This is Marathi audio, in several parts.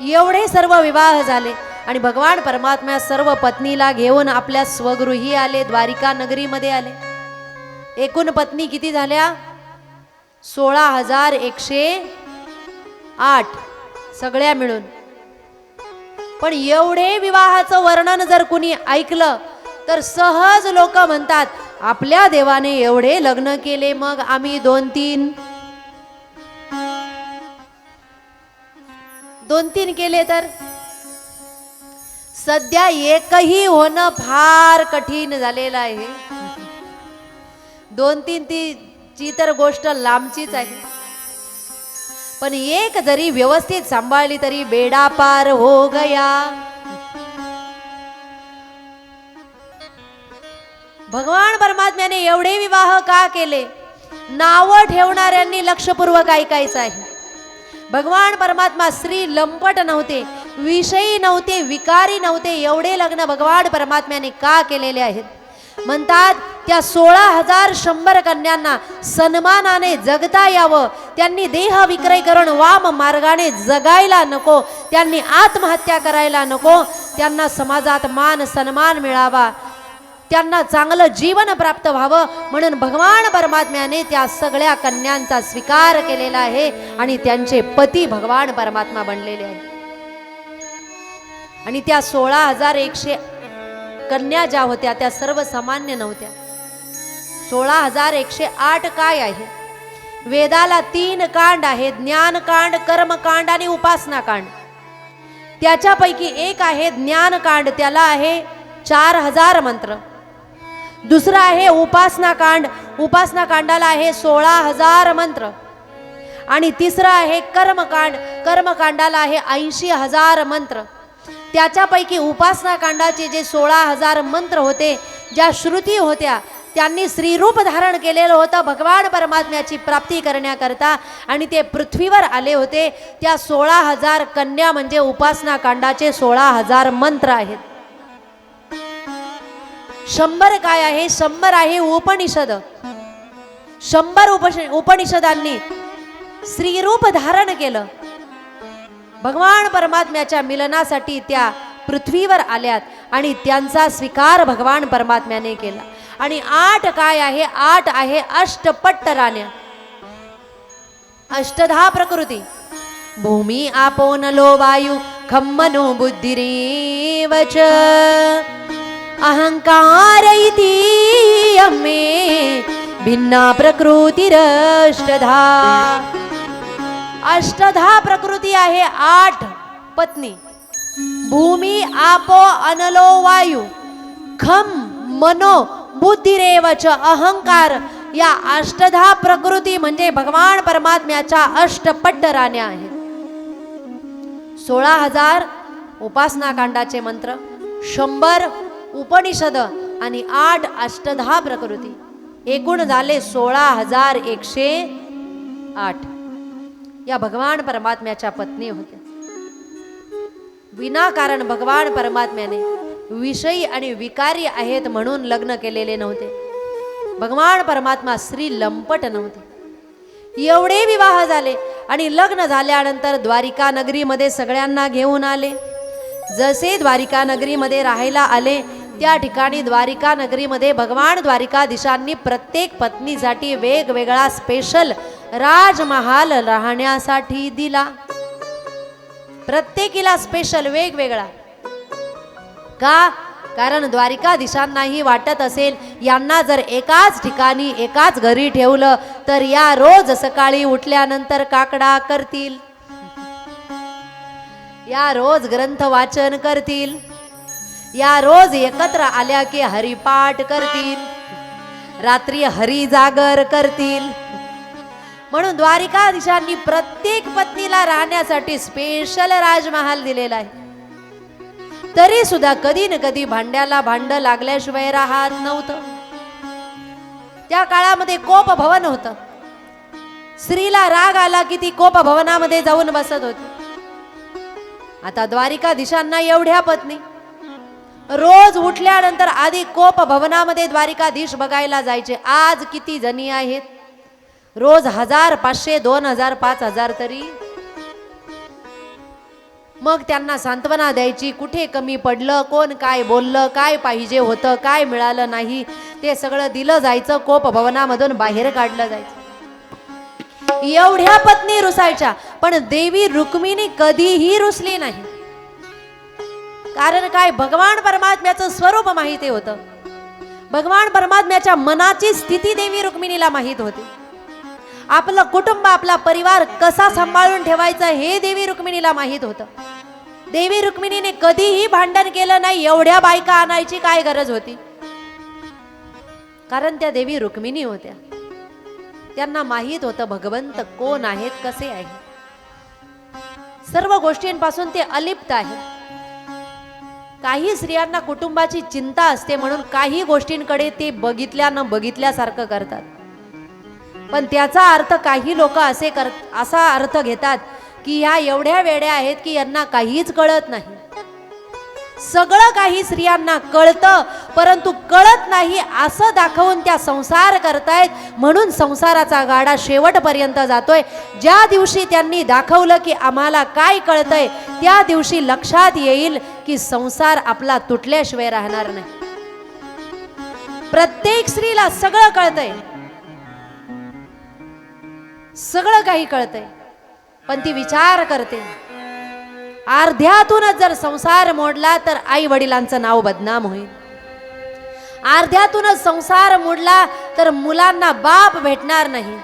एवढे सर्व विवाह झाले. आणि भगवान परमात्म्या सर्व पत्नीला घेऊन आपल्या स्वगृही आले द्वारिका नगरीमध्ये आले. एकूण पत्नी किती झाल्या? सोळा हजार एकशे आठ. सगळ्या मिळून. पण एवढे विवाहाचं वर्णन जर कुणी ऐकलं तर सहज लोक म्हणतात आपल्या देवाने एवढे लग्न केले मग आम्ही दोन तीन दोन तीन केले तर? सध्या एकही होणं फार कठीण झालेलं आहे. दोन तीन ती ची तर गोष्ट लांबचीच आहे. पण एक जरी व्यवस्थित सांभाळली तरी बेडा पार हो गया. भगवान परमात्म्याने एवढे विवाह का केले? नावं ठेवणाऱ्यांनी लक्षपूर्वक ऐकायचं आहे. भगवान परमात्मा स्त्री लंपट नव्हते विषयी नव्हते विकारी नव्हते एवढे लग्न भगवान परमात्म्याने का केलेले आहेत? म्हणतात त्या सोळा हजार शंभर कन्यांना सन्मानाने जगता यावं त्यांनी देह विक्रय करून वाम मार्गाने जगायला नको त्यांनी आत्महत्या करायला नको त्यांना समाजात मान सन्मान मिळावा. त्यांना चांगलं जीवन प्राप्त व्हावं म्हणून भगवान परमात्म्याने त्या सगळ्या कन्यांचा स्वीकार केलेला आहे आणि त्यांचे पती भगवान परमात्मा बनलेले आहे आणि त्या सोळा हजार एकशे कन्या ज्या होत्या त्या सर्वसामान्य नव्हत्या. सोळा हजार एकशे आठ काय आहे? वेदाला तीन कांड आहे ज्ञानकांड कर्मकांड आणि उपासनाकांड. त्याच्यापैकी एक आहे ज्ञानकांड त्याला आहे चार हजार मंत्र. दुसरं आहे उपासना कांड. उपासना कांडाला आहे सोळा हजार मंत्र. आणि तिसरं आहे कर्मकांड. कर्मकांडाला आहे ऐंशी हजार मंत्र. त्याच्यापैकी उपासना कांडाचे जे सोळा हजार मंत्र होते ज्या श्रुती होत्या त्यांनी श्रीरूप धारण केलेलं होतं भगवान परमात्म्याची प्राप्ती करण्याकरता. आणि ते पृथ्वीवर आले होते. त्या सोळा हजार कन्या म्हणजे उपासना कांडाचे सोळा हजार मंत्र आहेत. शंभर काय आहे? शंभर आहे उपनिषद. शंभर उपश उपनिषदांनी श्रीरूप धारण केलं. भगवान परमात्म्याच्या मिलनासाठी त्या पृथ्वीवर आल्यात आणि त्यांचा स्वीकार भगवान परमात्म्याने केला. आणि आठ काय आहे? आठ आहे अष्टपट्ट राण्या. अष्टधा प्रकृती. भूमी आपोनलो वायू खम्मनो बुद्धिरेवच. अहंकार इति भिन्ना प्रकृतिरष्टधा। अष्टधा प्रकृती आहे आठ पत्नी। भूमी आपो अनलो वायू। खम मनो बुद्धिरेवच अहंकार या अष्टधा प्रकृती म्हणजे भगवान परमात्म्याच्या अष्टपट्ट राण्या आहेत। सोळा हजार उपासना कांडाचे मंत्र शंभर उपनिषद आणि आठ अष्टधा प्रकृती. एकूण झाले सोळा हजार एकशे आठ. या भगवान परमात्म्याच्या पत्नी होत्या. विनाकारण भगवान परमात्म्याने विषयी आणि विकारी आहेत म्हणून लग्न केलेले नव्हते. भगवान परमात्मा श्री लंपट नव्हते. एवढे विवाह झाले आणि लग्न झाल्यानंतर द्वारिका नगरीमध्ये सगळ्यांना घेऊन आले. जसे द्वारिका नगरीमध्ये राहायला आले त्या ठिकाणी द्वारिका नगरीमध्ये भगवान द्वारिकाधीशांनी प्रत्येक पत्नीसाठी वेगवेगळा स्पेशल राजमहाल राहण्यासाठी दिला. प्रत्येकीला स्पेशल वेगवेगळा. का? कारण द्वारिकाधीशांनाही वाटत असेल यांना जर एकाच ठिकाणी एकाच घरी ठेवलं तर या रोज सकाळी उठल्यानंतर काकडा करतील. या रोज ग्रंथ वाचन करतील. या रोज एकत्र आल्या की हरिपाठ करतील. रात्री हरी जागर करतील. म्हणून द्वारिकाधीशांनी प्रत्येक पत्नीला राहण्यासाठी स्पेशल राजमहाल दिलेला आहे. तरी सुद्धा कधी न कधी भांड्याला भांड लागल्याशिवाय राहत नव्हतं. त्या काळामध्ये कोप भवन होतं. स्त्रीला राग आला की ती कोप भवनामध्ये जाऊन बसत होती. आता द्वारिकाधीशांना एवढ्या पत्नी रोज उठल्यानंतर आधी कोप भवनामध्ये द्वारिकाधीश बघायला जायचे. आज किती जणी आहेत? रोज हजार पाचशे दोन हजार पाच हजार तरी. मग त्यांना सांत्वना द्यायची कुठे कमी पडलं कोण काय बोललं काय पाहिजे होतं काय मिळालं नाही ते सगळं दिलं जायचं कोप भवनामधून बाहेर काढलं जायचं. एवढ्या पत्नी रुसायच्या पण देवी रुक्मिणी कधीही रुसली नाही. कारण काय? भगवान परमात्म्याचं स्वरूप माहिती होतं. भगवान परमात्म्याच्या मनाची स्थिती देवी रुक्मिणीला माहीत होती. आपलं कुटुंब आपला परिवार कसा सांभाळून ठेवायचा हे देवी रुक्मिणीला माहीत होतं. देवी रुक्मिणीने कधीही भांडण केलं नाही एवढ्या बायका आणायची काय गरज होती? कारण त्या देवी रुक्मिणी होत्या. त्यांना माहीत होतं भगवंत कोण आहेत कसे आहेत? सर्व गोष्टींपासून ते अलिप्त आहेत काही स्त्रियांना कुटुंबाची चिंता असते म्हणून काही गोष्टींकडे ते बघितल्या न बघितल्यासारखं करतात. पण त्याचा अर्थ काही लोक असे कर असा अर्थ घेतात की ह्या एवढ्या वेड्या आहेत की यांना काहीच कळत नाही. सगळं काही स्त्रियांना कळतं परंतु कळत नाही असं दाखवून त्या संसार करतायत. म्हणून संसाराचा गाडा शेवटपर्यंत जातोय. ज्या दिवशी त्यांनी दाखवलं की आम्हाला काय कळतंय त्या दिवशी लक्षात येईल की संसार आपला तुटल्याशिवाय राहणार नाही. प्रत्येक स्त्रीला सगळं कळतंय. सगळं काही कळतंय. पण ती विचार करते. अर्ध्यातूनच जर संसार मोडला तर आई वडिलांचं नाव बदनाम होईल. अर्ध्यातूनच संसार मोडला तर मुलांना बाप भेटणार नाही.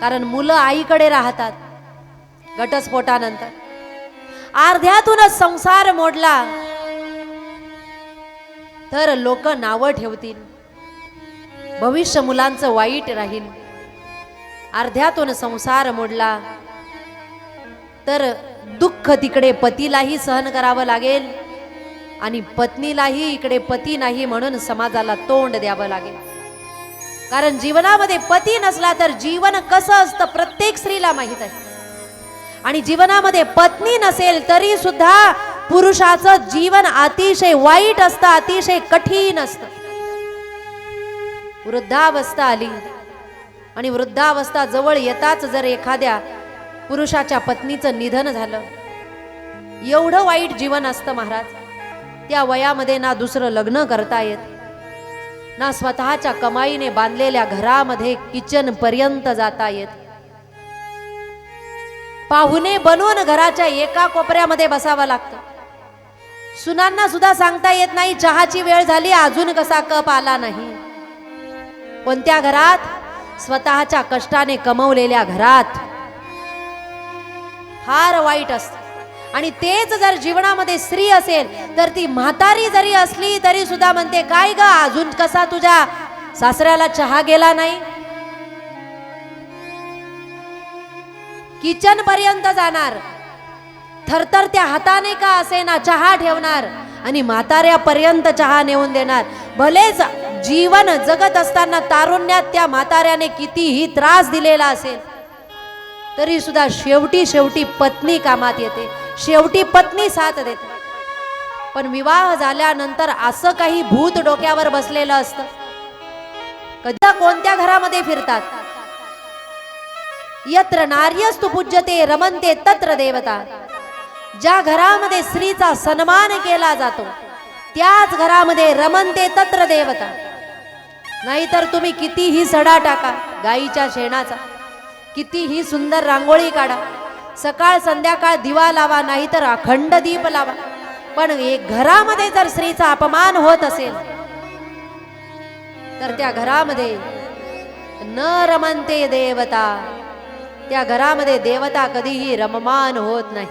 कारण मुलं आईकडे राहतात घटस्फोटानंतर. अर्ध्यातूनच संसार मोडला तर लोक नावं ठेवतील भविष्य मुलांचं वाईट राहील. अर्ध्यातून संसार मोडला तर दुःख तिकडे पतीलाही सहन करावं लागेल आणि पत्नीलाही इकडे पती नाही म्हणून समाजाला तोंड द्यावं लागेल. कारण जीवनामध्ये पती नसला तर जीवन कसं असतं प्रत्येक स्त्रीला माहीत आहे. आणि जीवनामध्ये पत्नी नसेल तरी सुद्धा पुरुषाचं जीवन अतिशय वाईट असतं अतिशय कठीण असतं. वृद्धावस्था आली आणि वृद्धावस्था जवळ येताच जर एखाद्या पुरुषाच्या पत्नीचं निधन झालं. एवढं वाईट जीवन असतं महाराज. त्या वयामध्ये ना दुसरं लग्न करता येत. ना स्वतःच्या कमाईने बांधलेल्या घरामध्ये किचन पर्यंत जाता येत. पाहुणे बनवून घराच्या एका कोपऱ्यामध्ये बसावं लागतं. सुनांना सुद्धा सांगता येत नाही चहाची वेळ झाली अजून कसा कप आला नाही. कोणत्या घरात स्वतःच्या कष्टाने कमवलेल्या घरात फार वाईट असतं. आणि तेच जर जीवनामध्ये स्त्री असेल तर ती म्हातारी जरी असली तरी सुद्धा म्हणते काय ग अजून कसा तुझ्या सासऱ्याला चहा गेला नाही? किचन पर्यंत जाणार. थरथर त्या हाताने का असेना चहा ठेवणार आणि म्हाताऱ्यापर्यंत चहा नेऊन देणार. भलेच जीवन जगत असताना तारुण्यात त्या म्हाताऱ्याने कितीही त्रास दिलेला असेल तरी सुद्धा शेवटी शेवटी पत्नी कामात येते. शेवटी पत्नी साथ देते. पण विवाह झाल्यानंतर असं काही भूत डोक्यावर बसलेलं असतं. कधी कोणत्या घरामध्ये फिरतात? यत्र नार्यस्तु पूज्यते रमनते तत्र देवता. ज्या घरामध्ये स्त्रीचा सन्मान केला जातो त्याच घरामध्ये रमनते तत्र देवता. नाहीतर तुम्ही कितीही सडा टाका गाईच्या शेणाचा. कितीही सुंदर रांगोळी काढा. सकाळ संध्याकाळ दिवा लावा नाहीतर अखंड दीप लावा. पण एक घरामध्ये जर स्त्रीचा अपमान होत असेल तर त्या घरामध्ये न रमनते देवता त्या घरामध्ये देवता कधीही रममान होत नाही.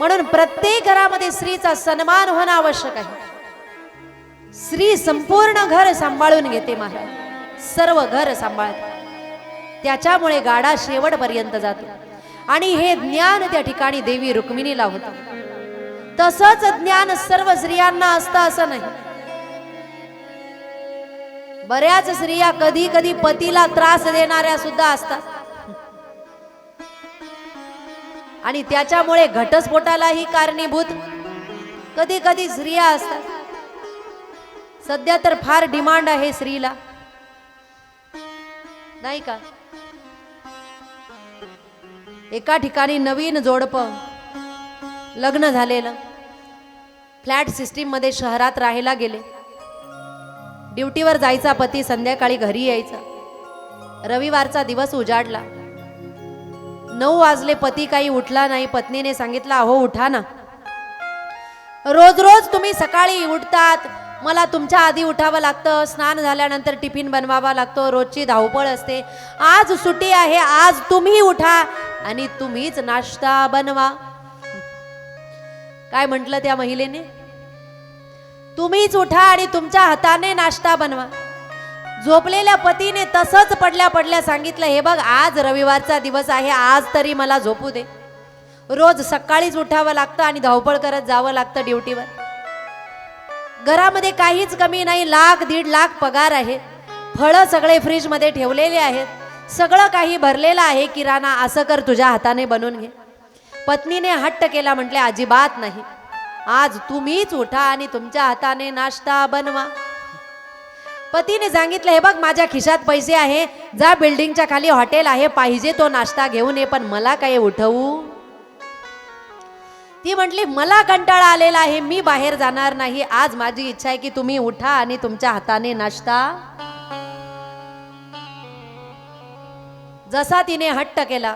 म्हणून प्रत्येक घरामध्ये स्त्रीचा सन्मान होणं आवश्यक आहे. स्त्री संपूर्ण घर सांभाळून घेते महाराज. सर्व घर सांभाळते. त्याच्यामुळे गाडा शेवटपर्यंत जातो. आणि हे ज्ञान त्या ठिकाणी देवी रुक्मिणीला होतं. तसंच ज्ञान सर्व स्त्रियांना असतं असं नाही. बऱ्याच स्त्रिया कधी कधी पतीला त्रास देणाऱ्या सुद्धा असतात. आणि त्याच्यामुळे घटस्फोटालाही कारणीभूत. कधी कधी स्त्रिया असतात. सध्या तर फार डिमांड आहे स्त्रीला. नाही का? एका ठिकाणी नवीन जोडपं. लग्न झालेलं. फ्लॅट सिस्टीममध्ये शहरात राहायला गेले. ड्युटीवर जायचा पती संध्याकाळी घरी यायचा. रविवारचा दिवस उजाडला. नऊ वाजले पती काही उठला नाही. पत्नीने सांगितलं अहो उठा ना. रोज रोज तुम्ही सकाळी उठतात. मला तुमच्या आधी उठावं लागतं. स्नान झाल्यानंतर टिफिन बनवावा लागतो. रोजची धावपळ असते. आज सुट्टी आहे. आज तुम्ही उठा. आणि तुम्हीच नाश्ता बनवा. काय म्हटलं त्या महिलेने? तुम्हीच उठा आणि तुमच्या हाताने नाश्ता बनवा. झोपलेल्या पतीने तसंच पडल्या पडल्या सांगितलं हे बघ आज रविवारचा दिवस आहे आज तरी मला झोपू दे. रोज सकाळीच उठावं लागतं आणि धावपळ करत जावं लागतं ड्युटीवर. घरामध्ये काहीच कमी नाही लाख दीड लाख पगार आहे. फळं सगळे फ्रीजमध्ये ठेवलेले आहेत. सगळं काही भरलेलं आहे. किराणा असं कर तुझ्या हाताने बनवून घे. पत्नीने हट्ट केला म्हटले अजिबात नाही. आज तुम्हीच उठा आणि तुमच्या हाताने नाश्ता बनवा. पतीने सांगितलं हे बघ माझ्या खिशात पैसे आहे. जा बिल्डिंगच्या खाली हॉटेल आहे पाहिजे तो नाश्ता घेऊन ये पण मला काय उठवू? ती म्हटली मला कंटाळा आलेला आहे. मी बाहेर जाणार नाही. आज माझी इच्छा आहे की तुम्ही उठा आणि तुमच्या हाताने नाश्ता जसा तिने हट्ट केला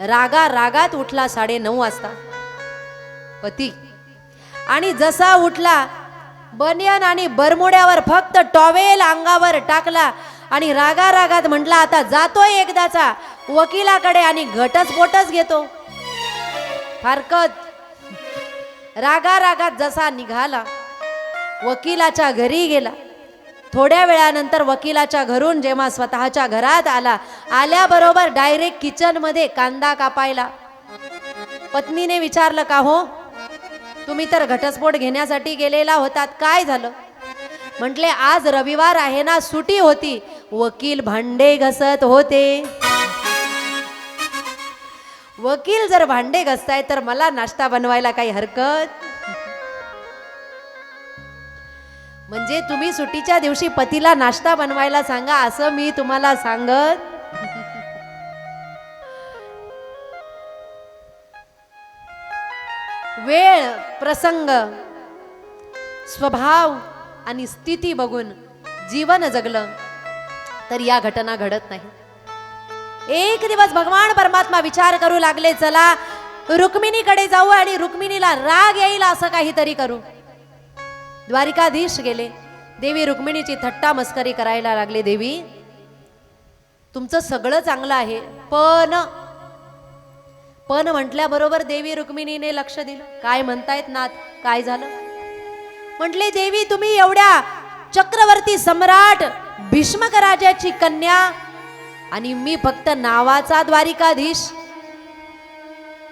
रागा रागात उठला साडे नऊ वाजता. पती. आणि जसा उठला बनियन आणि बरमुड्यावर फक्त टॉवेल अंगावर टाकला आणि रागा रागात म्हटला आता जातोय एकदाचा वकिलाकडे आणि घटच पोटच घेतो. फारकत. रागा रागात जसा निघाला वकिलाच्या घरी गेला. थोड्या वेळानंतर वकिलाच्या घरून जेव्हा स्वतःच्या घरात आला आल्याबरोबर डायरेक्ट किचनमध्ये कांदा कापायला. पत्नीने विचारलं का हो? तुम्ही तर घटस्फोट घेण्यासाठी गेलेला होतात काय झालं? म्हटले आज रविवार आहे ना सुटी होती. वकील भांडे घसत होते. वकील जर भांडे घसताय तर मला नाश्ता बनवायला काही हरकत म्हणजे तुम्ही सुट्टीच्या दिवशी पतीला नाश्ता बनवायला सांगा असं मी तुम्हाला सांगत. वेळ प्रसंग स्वभाव आणि स्थिती बघून जीवन जगलं तर या घटना घडत नाही. एक दिवस भगवान परमात्मा विचार करू लागले चला रुक्मिणीकडे जाऊ आणि रुक्मिणीला राग येईल असं काहीतरी करू. द्वारिकाधीश गेले देवी रुक्मिणीची थट्टा मस्करी करायला लागले देवी तुमचं सगळं चांगलं आहे पण पण म्हटल्याबरोबर देवी रुक्मिणीने लक्ष दिलं काय म्हणतायत नाथ काय झालं म्हटले देवी तुम्ही एवढ्या चक्रवर्ती सम्राट भीष्मकराजाची कन्या आणि मी फक्त नावाचा द्वारिकाधीश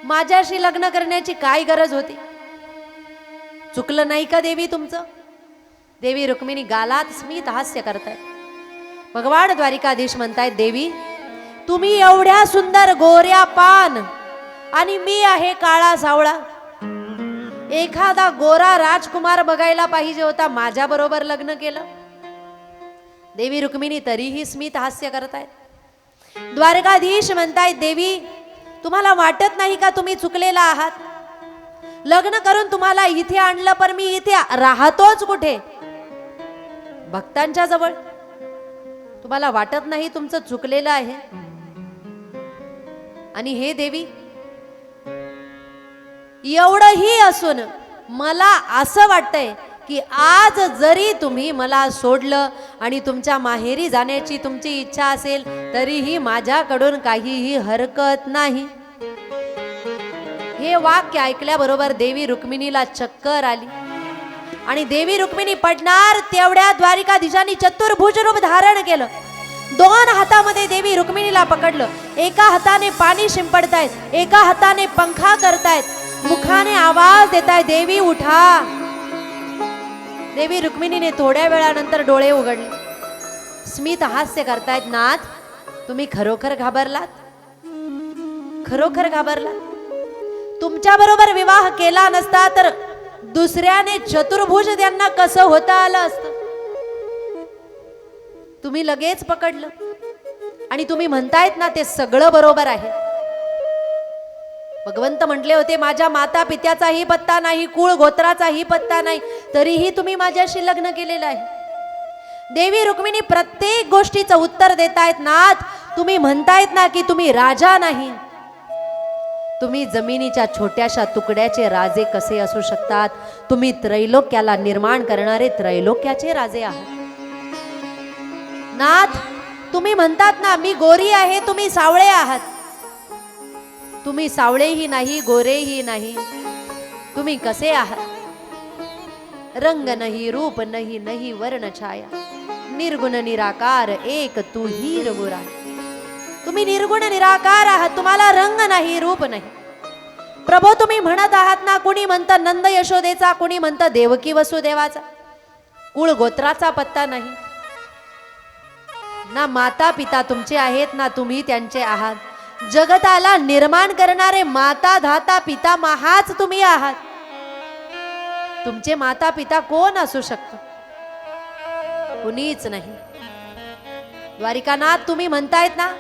माझ्याशी लग्न करण्याची काय गरज होती चुकलं नाही का देवी तुमचं? देवी रुक्मिणी गालात स्मित हास्य करतायत भगवान द्वारिकाधीश म्हणतायत देवी तुम्ही एवढ्या सुंदर गोऱ्या पान आणि मी आहे काळा सावळा. एखादा गोरा राजकुमार बघायला पाहिजे होता माझ्या बरोबर लग्न केलं. देवी रुक्मिणी तरीही स्मित हास्य करतायत. द्वारकाधीश म्हणतायत देवी तुम्हाला वाटत नाही का तुम्ही चुकलेला आहात? लग्न करून तुम्हाला इथे आणलं पण मी इथे राहतोच कुठे? भक्तांच्या जवळ. तुम्हाला वाटत नाही तुमचं चुकलेलं आहे? आणि हे देवी एवढंही असून मला असं वाटतंय की आज जरी तुम्ही मला सोडलं आणि तुमच्या माहेरी जाण्याची तुमची इच्छा असेल तरीही माझ्याकडून काहीही हरकत नाही. हे वाक्य ऐकल्याबरोबर देवी रुक्मिणीला चक्कर आली. आणि देवी रुक्मिणी पडणार तेवढ्या द्वारिकाधीशांनी चतुर्भुज रूप धारण केलं. दोन हातामध्ये देवी रुक्मिणीला पकडलं. एका हाताने पाणी शिंपडतायत एका हाताने पंखा करतायत. मुखाने आवाज देताय देवी उठा. देवी रुक्मिणीने थोड्या वेळानंतर डोळे उघडले. स्मित हास्य करतायत नाथ तुम्ही खरोखर घाबरलात? खरोखर घाबरलात? तुमच्या बरोबर विवाह केला नसता तर दुसऱ्याने चतुर्भुज त्यांना कसं होता आलं असतं? तुम्ही लगेच पकडलं. आणि तुम्ही म्हणतायत ना ते सगळं बरोबर आहे. भगवंत म्हटले होते माझ्या माता पित्याचाही पत्ता नाही कुळ गोत्राचाही पत्ता नाही तरीही तुम्ही माझ्याशी लग्न केलेलं आहे. देवी रुक्मिणी प्रत्येक गोष्टीचं उत्तर देतायत नाथ तुम्ही म्हणतायत ना की तुम्ही राजा नाही. तुम्ही जमिनीच्या छोट्याशा तुकड्याचे राजे कसे असू शकतात? तुम्ही त्रैलोक्याला निर्माण करणारे त्रैलोक्याचे राजे आहात. नाथ तुम्ही म्हणतात ना मी गोरी आहे तुम्ही सावळे आहात. तुम्ही सावळेही नाही गोरेही नाही. तुम्ही कसे आहात? रंग नाही रूप नाही नाही वर्ण छाया. निर्गुण निराकार एक तू ही रघुरा तुम्ही निर्गुण निराकार आहात. तुम्हाला रंग नाही रूप नाही. प्रभो तुम्ही म्हणत आहात ना कुणी म्हणतं नंद यशोदेचा कुणी म्हणतं देवकी वसुदेवाचा. कुळ गोत्राचा पत्ता नाही. ना माता पिता तुमचे आहेत ना तुम्ही त्यांचे आहात. जगताला निर्माण करणारे माता धाता पिता महाच तुम्ही आहात. तुमचे माता पिता कोण असू शकतो? कुणीच नाही. द्वारिकानाथ तुम्ही म्हणतायत ना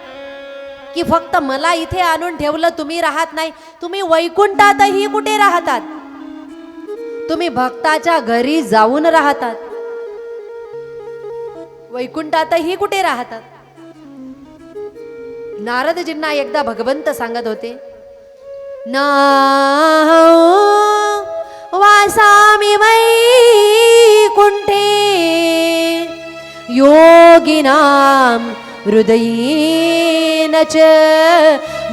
की फक्त मला इथे आणून ठेवलं तुम्ही राहत नाही. तुम्ही वैकुंठातही कुठे राहतात? तुम्ही भक्ताच्या घरी जाऊन राहतात. वैकुंठातही कुठे राहतात? नारदजींना एकदा भगवंत सांगत होते ना वासामि वैकुण्ठे योगिनां हृदयेन च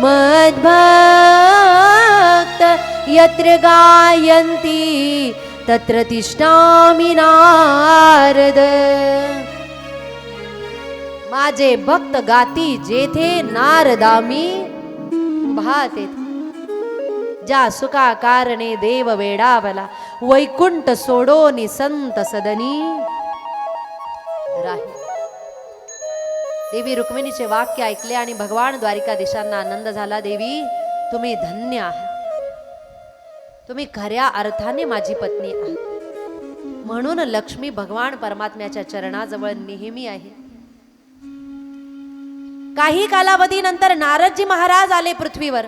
मद्भक्त यत्र गायन्ति तत्र तिष्ठामि नारद। माझे भक्त गाती जेथे नारदामी भाते ज्या सुका कारणे देव वेडावला वैकुंठ सोडोनी संत सदनी। देवी रुक्मिणीचे वाक्य ऐकले आणि भगवान द्वारिकाधीशांना आनंद झाला. देवी तुम्ही धन्य आहात. तुम्ही खऱ्या अर्थाने माझी पत्नी आहात. म्हणून लक्ष्मी भगवान परमात्म्याच्या चरणाजवळ नेहमी आहे. काही कालावधीनंतर नारदजी महाराज आले पृथ्वीवर.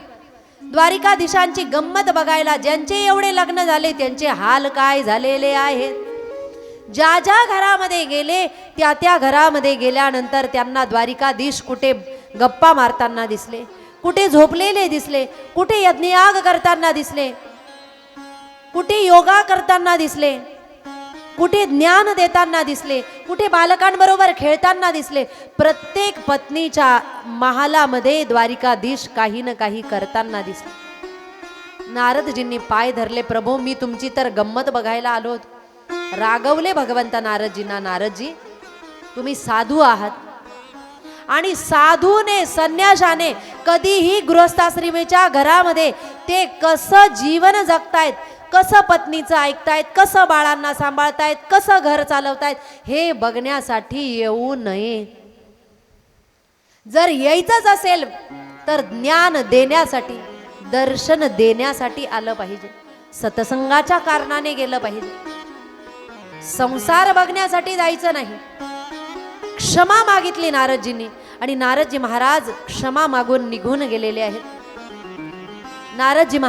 द्वारिकाधीशांची गंमत बघायला ज्यांचे एवढे लग्न झाले त्यांचे हाल काय झालेले आहेत? ज्या ज्या घरामध्ये गेले त्या त्या घरामध्ये गेल्यानंतर त्यांना द्वारिकाधीश कुठे गप्पा मारताना दिसले कुठे झोपलेले दिसले कुठे यज्ञयाग करताना दिसले कुठे योगा करताना दिसले कुठे ज्ञान देताना दिसले कुठे बालकांबरोबर खेळताना दिसले प्रत्येक पत्नीच्या महालामध्ये द्वारिकाधीश काही ना काही करताना दिसले. नारदजींनी पाय धरले प्रभू मी तुमची तर गंमत बघायला आलो होतो रागवले भगवंत नारदजींना नारदजी तुम्ही साधू आहात. आणि साधूने संन्याशाने कधीही गृहस्थाश्रमीच्या घरामध्ये ते कसं जीवन जगतायत कसं पत्नीचं ऐकतायत कसं बाळांना सांभाळतायत कसं घर चालवतायत हे बघण्यासाठी येऊ नये. जर यायचंच असेल तर ज्ञान देण्यासाठी दर्शन देण्यासाठी आलं पाहिजे. सतसंगाच्या कारणाने गेलं पाहिजे. संसार बघण्यासाठी जायचं नाही. क्षमा मागितली नारदजींनी आणि नारदजी महाराज क्षमा मागून निघून गेलेले आहेत. नारदजी महाराज